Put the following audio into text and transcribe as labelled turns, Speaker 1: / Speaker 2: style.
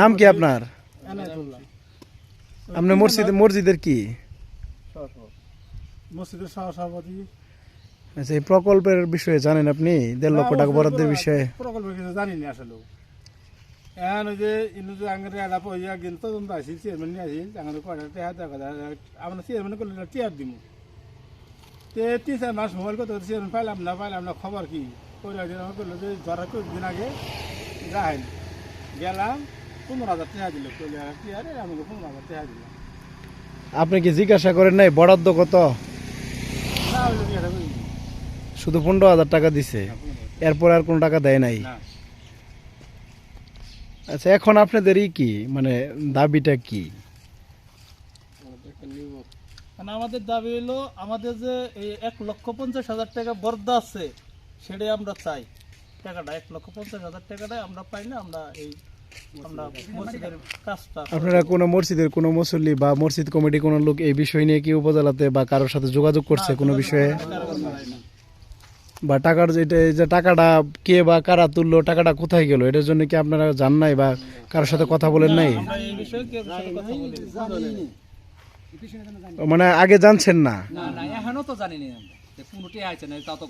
Speaker 1: নাম কি আপনার। আপনি মসজিদ মসজিদের কি?
Speaker 2: মসজিদের সহসভাপতি।
Speaker 1: আচ্ছা এই প্রকল্পের বিষয়ে জানেন আপনি? দেড় লক্ষ টাকা বরাদ্দের বিষয়ে।
Speaker 2: প্রকল্প কিছু জানি না আসলে। এখন ওই যে ইনু যে আঙের এলা পয়সা একদিন তদন্ত আসিল চেয়ারম্যান নিয়ে আসিল আঙের কয়টা টেহা দেখা আমরা চেয়ারম্যান করলে না টিয়ার দিব তে তিন চার মাস মোবাইল করতে চেয়ারম্যান পাইলাম না পাইলাম না খবর কি? করে একদিন আমার করল যে ধরা দিন আগে। যাই গেলাম পনেরো হাজার টাকা দিল। টিয়ারে আমাকে পনেরো হাজার টাকা দিল।
Speaker 1: আপনি কি জিজ্ঞাসা করেন নাই বরাদ্দ কত? শুধু পনেরো হাজার টাকা দিছে। এরপর আর কোনো টাকা দেয় নাই?
Speaker 2: না।
Speaker 1: আচ্ছা এখন আপনাদেরই কি? মানে দাবিটা কি?
Speaker 3: মানে আমাদের দাবি হলো আমাদের যে এই এক লক্ষ পঞ্চাশ হাজার টাকা বরাদ্দ আছে সেটাই আমরা চাই। টাকাটা এক লক্ষ পঞ্চাশ হাজার টাকাটাই আমরা পাই না আমরা এই আমরা মসজিদের কাজটা
Speaker 1: আপনারা কোনো মসজিদের কোনো মুসল্লি বা মসজিদ কমিটি কোনো লোক এই বিষয় নিয়ে কি উপজেলাতে বা কারোর সাথে যোগাযোগ করছে কোনো বিষয়ে? বা টাকার যেটা এই যে টাকাটা কে বা কারা তুললো টাকাটা কোথায় গেল এটার জন্য কি আপনারা জান নাই বা কারোর সাথে কথা বলেন নাই?
Speaker 3: আমরা এই বিষয়ে কেউ সাথে কথা বলি
Speaker 1: মানে আগে জানছেন না?
Speaker 4: না না এখনও তো জানি না আমরা। যে কোনটি আইছে না তা তো